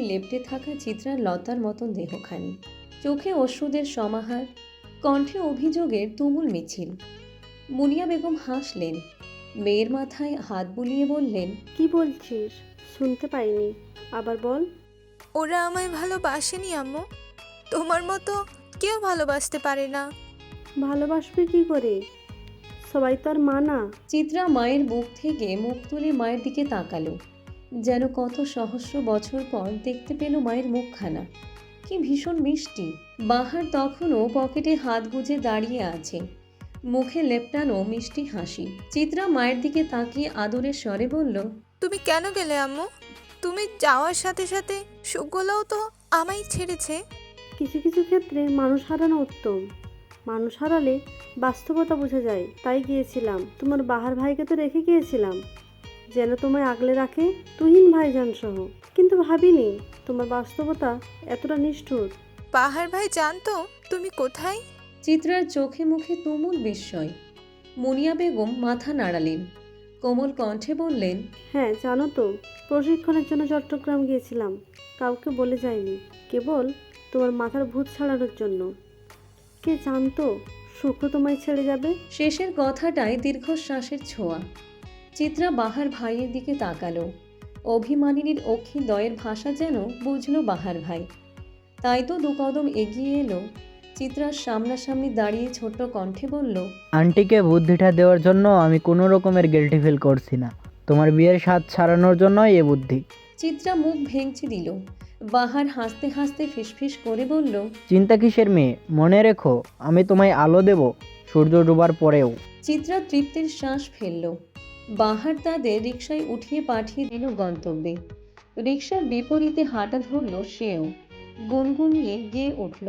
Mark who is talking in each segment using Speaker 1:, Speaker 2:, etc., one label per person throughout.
Speaker 1: লেপ্টে থাকা চিত্রার লতার মতন দেহখানি। চোখে অশ্রুদের সমাহার কণ্ঠে অভিযোগের তুমুল মিছিল। মুনিয়া বেগম হাসলেন। মেয়ের মাথায় হাত বুলিয়ে বললেন
Speaker 2: কি বলছিস? শুনতে পাইনি। আবার বল।
Speaker 3: ওরা আমায় ভালোবাসেনি আম্মু। তোমার মতো কেউ ভালোবাসতে পারে না।
Speaker 2: ভালোবাসবে কি করে? সবাই তো আর মা না।
Speaker 1: চিত্রা মায়ের বুক থেকে মুখ তুলে মায়ের দিকে তাকালো। যেন কত সহস্র বছর পর দেখতে পেল মায়ের মুখখানা। কি ভীষণ মিষ্টি। বাহার তখনও পকেটে হাত গুজে দাঁড়িয়ে আছে। মুখে লেপটানো মিষ্টি হাসি। চিত্রা মায়ের দিকে তাকিয়ে আদরের স্বরে বলল
Speaker 3: তুমি কেন গেলে আম্মু? তুমি যাওয়ার সাথে সাথে সুখগুলোও তো আমায় ছেড়েছে।
Speaker 2: কিছু কিছু ক্ষেত্রে মানুষ হারানো উত্তম। মানুষ হারালে বাস্তবতা বোঝা যায় তাই গিয়েছিলাম। তোমার বাহার ভাইকে তো রেখে গিয়েছিলাম। যেন তোমায় আগলে রাখে তুহিন ভাইজান সহ কিন্তু ভাবিনি তোমার বাস্তবতা এতটা নিষ্ঠুর।
Speaker 3: পাহাড় ভাই জানতো তুমি কোথায়?
Speaker 1: চিত্রার চোখে মুখে তুমুল বিস্ময়। মুনিয়া বেগম মাথা নাড়ালেন। কোমল কণ্ঠে বললেন
Speaker 2: হ্যাঁ জানো তো প্রশিক্ষণের জন্য চট্টগ্রাম গিয়েছিলাম। কাউকে বলে যায়নি কেবল তোমার মাথার ভূত ছাড়ানোর জন্য। কে জানতো সুখ তোমায় ছেড়ে যাবে?
Speaker 1: শেষের কথাটায় দীর্ঘশ্বাসের ছোঁয়া। চিত্রা বাহার ভাইয়ের দিকে তাকালো। অভিমানিনীর অক্ষি দয়ের ভাষা যেন বুঝলো বাহার ভাই। তাই তো দু কদম এগিয়ে এলো। চিত্রার সামনাসামনি দাঁড়িয়ে ছোট্ট কণ্ঠে বলল
Speaker 4: আন্টিকে বুদ্ধিটা দেওয়ার জন্য আমি কোনো রকমের গিল্টি ফিল করছি না। তোমার বিয়ের স্বাদ ছাড়ানোর জন্যই এ বুদ্ধি।
Speaker 1: চিত্রা মুখ ভেঙচি দিল। বাহার হাসতে হাসতে ফিসফিস করে বলল
Speaker 4: চিন্তা কিসের মেয়ে? মনে রেখো আমি তোমায় আলো দেব সূর্য ডোবার পরেও।
Speaker 1: চিত্রা তৃপ্তির শ্বাস ফেলল। বাহার তাদের রিকশায় উঠিয়ে পাঠিয়ে দিল গন্তব্যে। রিকশার বিপরীতে হাঁটা ধরল সেও। গুনগুনিয়ে গিয়ে উঠল।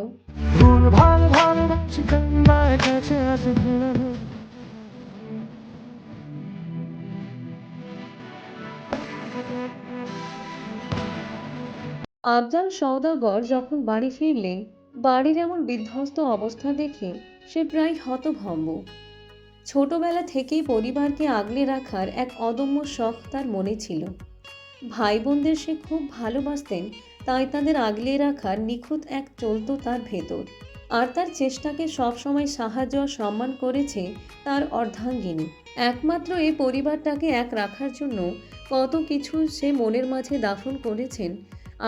Speaker 1: আফজাল সওদাগর যখন বাড়ি ফিরলেন বাড়ির এমন বিধ্বস্ত অবস্থা দেখে সে প্রায় হতভম্ব। ছোটবেলা থেকেই পরিবারকে আগলে রাখার এক অদম্য শখ তার মনে ছিল। ভাই বোনদের সে খুব ভালোবাসতেন, তাই তাদের আগলে রাখার নিখুঁত এক চলতো তার ভেতর। আর তার চেষ্টাকে সবসময় সাহায্য সম্মান করেছে তার অর্ধাঙ্গিনী। একমাত্র এই পরিবারটাকে এক রাখার জন্য কত কিছু সে মনের মাঝে দাফন করেছেন,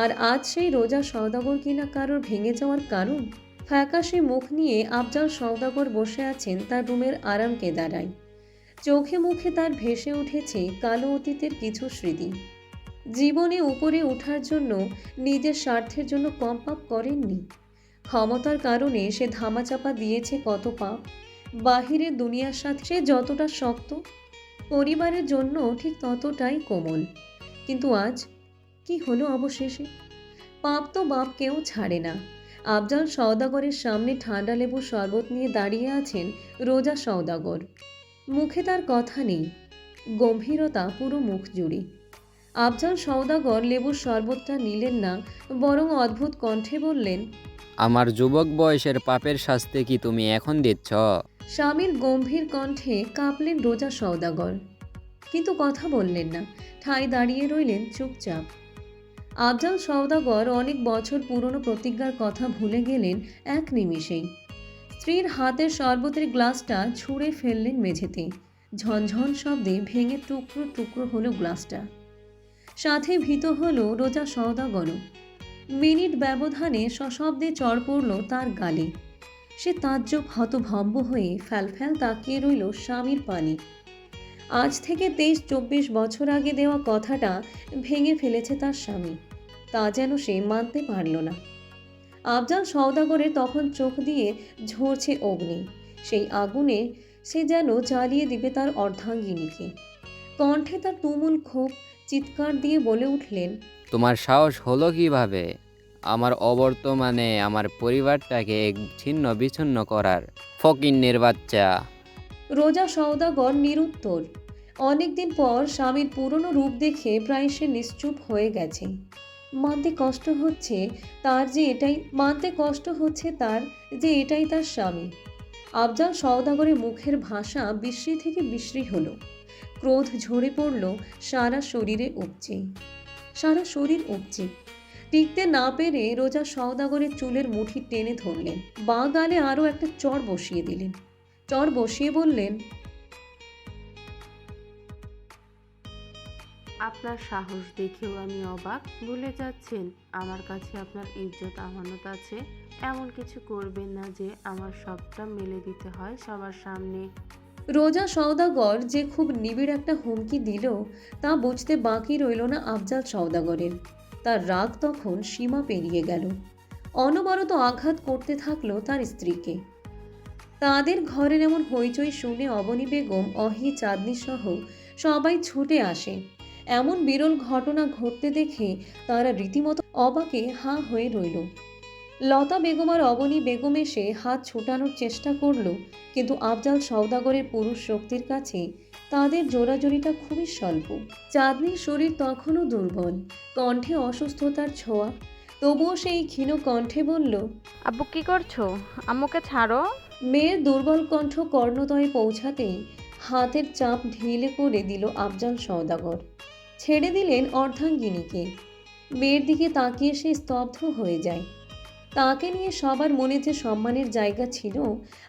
Speaker 1: আর আজ সেই রোজা সওদাগর কিনা কারোর ভেঙে যাওয়ার কারণ? ফ্যাকাশে মুখ নিয়ে আফজাল সওদাগর বসে আছেন তার রুমের আরাম কেদারায়। চোখে মুখে তার ভেসে উঠেছে কালো অতীতের কিছু স্মৃতি। জীবনে উপরে ওঠার জন্য নিজের স্বার্থের জন্য কম পাপ করেননি। ক্ষমতার কারণে সে ধামাচাপা দিয়েছে কত পাপ। বাহিরের দুনিয়ার সাথে সে যতটা শক্ত, পরিবারের জন্য ঠিক ততটাই কোমল। কিন্তু আজ কি হলো অবশেষে? পাপ তো বাপ কেউ ছাড়ে না। আফজাল সওদাগরের সামনে ঠান্ডা লেবুর শরবত নিয়ে দাঁড়িয়ে আছেন রোজা সওদাগর। মুখে তার কথা নেই। গম্ভীরতা পুরো মুখ জুড়ে। আফজাল সওদাগর লেবুর শরবতটা নিলেন না বরং অদ্ভুত কণ্ঠে বললেন
Speaker 5: আমার যুবক বয়সের পাপের শাস্তি কি তুমি এখন দিচ্ছ?
Speaker 1: স্বামীর গম্ভীর কণ্ঠে কাঁপলেন রোজা সওদাগর। কিন্তু কথা বললেন না। ঠায় দাঁড়িয়ে রইলেন চুপচাপ। আফজাল সওদাগর অনেক বছর পুরনো প্রতিজ্ঞার কথা ভুলে গেলেন এক নিমিষেই। স্ত্রীর হাতের শরবতের গ্লাসটা ছুঁড়ে ফেললেন মেঝেতে। ঝনঝন শব্দে ভেঙে টুকরো টুকরো হলো গ্লাসটা। সাথে ভীত হলো রোজা সওদাগরও। মিনিট ব্যবধানে সশব্দে চড় পড়ল তার গালে। সে তাজ্জব হতভম্ব হয়ে ফ্যালফ্যাল তাকিয়ে রইল স্বামীর পানি। আজ থেকে তেইশ চব্বিশ বছর আগে দেওয়া কথাটা ভেঙে ফেলেছে তার স্বামী। তা যেন সে মানতে পারল না। আফজাল সওদাগরের তখন চোখ দিয়ে ঝরছে অগ্নি। সেই আগুনে সে যেন জ্বালিয়ে দিবে তার অর্ধাঙ্গিনীকে। কণ্ঠে তার তুমুল ক্ষোভ চিৎকার দিয়ে বলে উঠলেন
Speaker 5: তোমার সাহস হলো কীভাবে? আমার অবর্তমানে আমার পরিবারটাকে ছিন্ন বিচ্ছিন্ন করার ফকিন্নের বাচ্চা।
Speaker 1: রোজা সওদাগর নিরুত্তর। অনেকদিন পর স্বামীর পুরনো রূপ দেখে প্রায় সে নিশ্চুপ হয়ে গেছে। মানতে কষ্ট হচ্ছে তার যে এটাই, মানতে কষ্ট হচ্ছে তার যে এটাই তার স্বামী। আফজাল সওদাগরের মুখের ভাষা বিশ্রী থেকে বিশ্রী হলো। ক্রোধ ঝরে পড়ল সারা শরীরে উপচে। সারা শরীর উপচে। টিকতে না পেরে রোজা সওদাগরের চুলের মুঠি টেনে ধরলেন। বাঁ গালে আরও একটা চর বসিয়ে দিলেন। চর বসিয়ে বললেন
Speaker 6: আপনার সাহস দেখেও আমি অবাক। ভুলে যাচ্ছেন, আমার কাছে আপনার ইজ্জত, আমানত আছে। এমন কিছু করবেন না যে আমার সবটা মেলে দিতে হয় সবার সামনে।
Speaker 1: রোজা সওদাগর যে খুব নিবিড় একটা হুমকি দিল, তা বুঝতে বাকি রইল না আফজাল সওদাগরের। তার রাগ তখন সীমা পেরিয়ে গেল। অনবরত আঘাত করতে থাকল তার স্ত্রীকে। তাদের ঘরের এমন হইচই শুনে অবনী বেগম, অহি, চাঁদনি সহ সবাই ছুটে আসে। এমন বিরল ঘটনা ঘটতে দেখে তারা রীতিমতো অবাকে হাঁ হয়ে রইল। লতা বেগম আর অবনী বেগম এসে হাত ছোটানোর চেষ্টা করল কিন্তু আফজাল সওদাগরের পুরুষ শক্তির কাছে তাদের জোরাজোরিটা খুবই স্বল্প। চাঁদনির শরীর তখনও দুর্বল কণ্ঠে অসুস্থতার ছোঁয়া। তবুও সেই ক্ষীণ কণ্ঠে বলল
Speaker 7: আব্বু কি করছ? আম্মুকে ছাড়ো।
Speaker 1: মেয়ের দুর্বল কণ্ঠ কর্ণদয়ে পৌঁছাতেই হাতের চাপ ঢিলে করে দিল আফজাল সওদাগর। ছেড়ে দিলেন অর্ধাঙ্গিনীকে। মেয়ের দিকে তাকিয়ে সে স্তব্ধ হয়ে যায়। তাকে নিয়ে সবার মনে যে সম্মানের জায়গা ছিল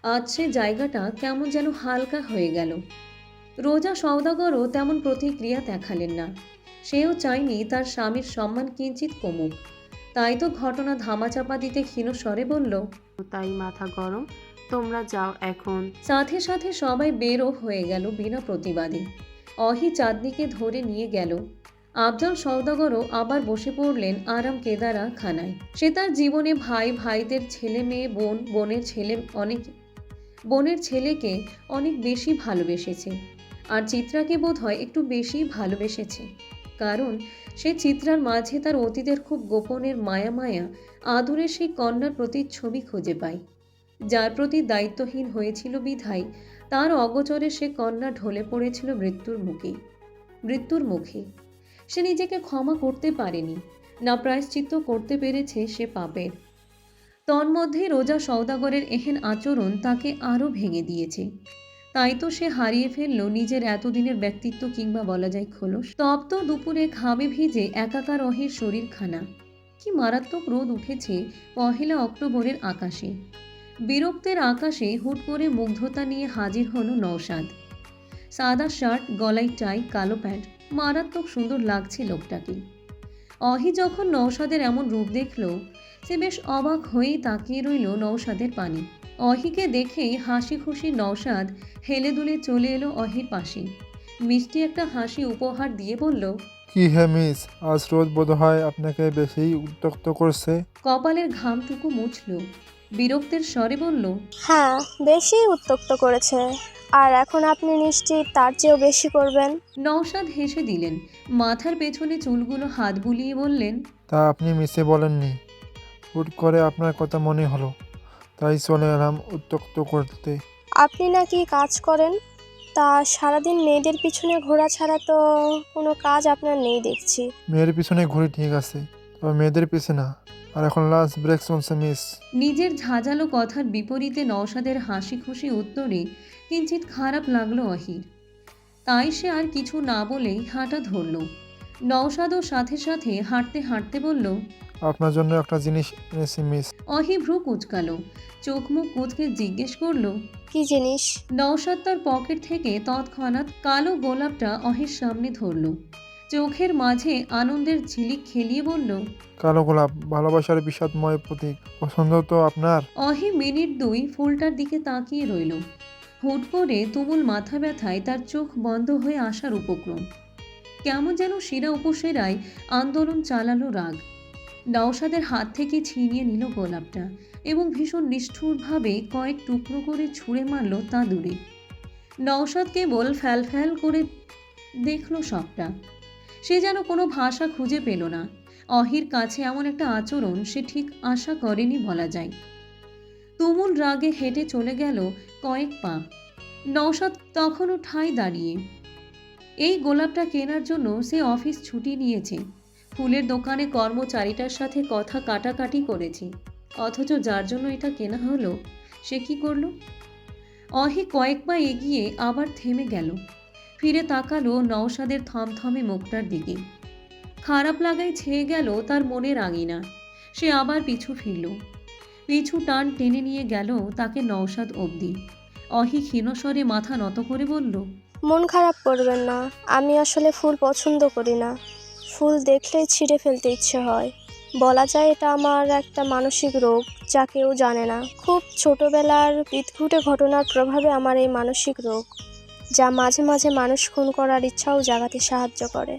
Speaker 1: আজ সে জায়গাটা কেমন যেন হালকা হয়ে গেল। রোজা সওদাগরও তেমন প্রতিক্রিয়া দেখালেন না। সেও চায়নি তার স্বামীর সম্মান কিঞ্চিত কমুক। তাই তো ঘটনা ধামাচাপা দিতে ক্ষীণ স্বরে বলল
Speaker 6: তাই মাথা গরম তোমরা যাও এখন।
Speaker 1: সাথে সাথে সবাই বেরও হয়ে গেল বিনা প্রতিবাদে। অহি চাঁদনিকে ধরে নিয়ে গেল। আফজল সওদাগরও আবার বসে পড়লেন আরাম কেদারা খানায়। সে তার জীবনে ভাই, ভাইদের ছেলে মেয়ে, বোন, বোনের ছেলে অনেক, বোনের ছেলেকে অনেক বেশি ভালোবেসেছে। আর চিত্রাকে বোধ হয় একটু বেশি ভালোবেসেছে। কারণ সে চিত্রার মাঝে তার অতীতের খুব গোপনের মায়া মায়া আদুরের সেই কন্যার প্রতি ছবি খুঁজে পায়। যার প্রতি দায়িত্বহীন হয়েছিল বিধায় তার অগোচরে সে কন্যা ঢলে পড়েছিল মৃত্যুর মুখে। মৃত্যুর মুখে। সে নিজেকে ক্ষমা করতে পারেনি, না প্রায়শ্চিত্ত করতে পেরেছে সে পাপের। তন্মধ্যে রোজা সওদাগরের এহেন আচরণ তাকে আরও ভেঙে দিয়েছে। তাই তো সে হারিয়ে ফেলল নিজের এতদিনের ব্যক্তিত্ব কিংবা বলা যায় খোলস। তপ্ত দুপুরে ঘামে ভিজে একাকার অহের শরীরখানা। কি মারাত্মক রোদ উঠেছে পহেলা অক্টোবরের আকাশে। বিরক্তের আকাশে হুট করে মুগ্ধতা নিয়ে হাজির হলো নৌসাদ সাদা শার্ট গলায় টাই কালো প্যান্ট মারাত্মক সুন্দর লাগছে লোকটাকে। অহি যখন নৌসাদের এমন রূপ দেখল সে বেশ অবাক হয়েই তাকিয়ে রইল নৌসাদের পানি। অহিকে দেখেই হাসি খুশি নৌসাদ হেলে দুলে চলে এলো অহির পাশে। মিষ্টি একটা হাসি উপহার দিয়ে বলল
Speaker 8: কি হে মিস আজ রোদ বোধহয় আপনাকে বেশি উত্তক্ত করছে?
Speaker 1: কপালের ঘামটুকু মুছল। বিরক্তের স্বরে বলল
Speaker 9: হ্যাঁ বেশি উত্তক্ত করেছে। আর এখন আপনি নিশ্চিত তার চেয়েও বেশি করবেন?
Speaker 1: নওশাদ হেসে দিলেন। মাথার পেছনে চুলগুলো হাত বুলিয়ে বললেন
Speaker 8: তা আপনি মিসে বলেননি। হুট করে আপনার কথা মনে হলো। তাই চলে এলাম উত্তক্ত করতে।
Speaker 9: আপনি নাকি কাজ করেন? তা সারাদিন মেয়েদের পিছনে ঘোরা ছাড়া তো কোনো কাজ আপনার নেই দেখছি।
Speaker 8: মেয়ের পিছনে ঘুরে ঠিক আছে। তবে মেয়েদের পিছনে না। আর এখন লাস্ট ব্রেক চলছে মিস
Speaker 1: নিজের ঝাঁঝালো কথার বিপরীতে নওশাদের হাসি খুশি উত্তরে কিঞ্চিত খারাপ লাগল অহির। তাই সে আর কিছু না বলেই হাঁটা ধরল। নওশাদও সাথে সাথে হাঁটতে হাঁটতে বলল
Speaker 8: আপনার জন্য একটা জিনিস এনেছি মিস
Speaker 1: অহি ভ্রু কুচকালো চোখ মুখ কুচকে জিজ্ঞেস করল
Speaker 9: কি জিনিস?
Speaker 1: নওশাদ তার পকেট থেকে তৎক্ষণাৎ কালো গোলাপটা অহির সামনে ধরল। চোখের মাঝে আনন্দের ঝিলিক খেলিয়ে বলল
Speaker 8: কালো গোলাপ ভালোবাসার বিষাদময় প্রতীক পছন্দ তো আপনার?
Speaker 1: অহি মিনিট দুই ফুলটার দিকে তাকিয়ে রইল। হুট করে তুমুল মাথা ব্যথায় তার চোখ বন্ধ হয়ে আসার উপক্রম। কেমন যেন শিরা উপসেরায় আন্দোলন চালালো রাগ। নওশাদের হাত থেকে ছিনিয়ে নিল গোলাপটা এবং ভীষণ নিষ্ঠুরভাবে কয়েক টুকরো করে ছুঁড়ে মারল তা দূরে নওশাদ কেবল ফ্যাল ফ্যাল করে দেখল সবটা। সে যেন কোনো ভাষা খুঁজে পেল না। অহির কাছে এমন একটা আচরণ সে ঠিক আশা করেনি বলা যায়। তুমুল রাগে হেঁটে চলে গেল কয়েক পা। নওশাদ তখনও ঠাই দাঁড়িয়ে। এই গোলাপটা কেনার জন্য সে অফিস ছুটি নিয়েছে। ফুলের দোকানে কর্মচারীটার সাথে কথা কাটাকাটি করেছে। অথচ যার জন্য এটা কেনা হলো, সে কি করল? অহি কয়েক পা এগিয়ে আবার থেমে গেল। ফিরে তাকালো নওশাদের থমথমে মুখটার দিকে। খারাপ লাগায় ছেয়ে গেল তার মনের আঙিনা সে আবার পিছু ফিরল। পিছু টান টেনে নিয়ে গেল তাকে নওশাদ অবধি। অহি ক্ষীণস্বরে মাথা নত করে বলল,
Speaker 9: মন খারাপ করবেন না, আমি আসলে ফুল পছন্দ করি না। ফুল দেখলেই ছিঁড়ে ফেলতে ইচ্ছে হয়। বলা যায় এটা আমার একটা মানসিক রোগ, যা কেউ জানে না। খুব ছোটবেলার বিদঘুটে ঘটনার প্রভাবে আমার এই মানসিক রোগ। যা মাঝে মাঝে মানুষ খুন করার ইচ্ছাও জাগাতে সাহায্য করে।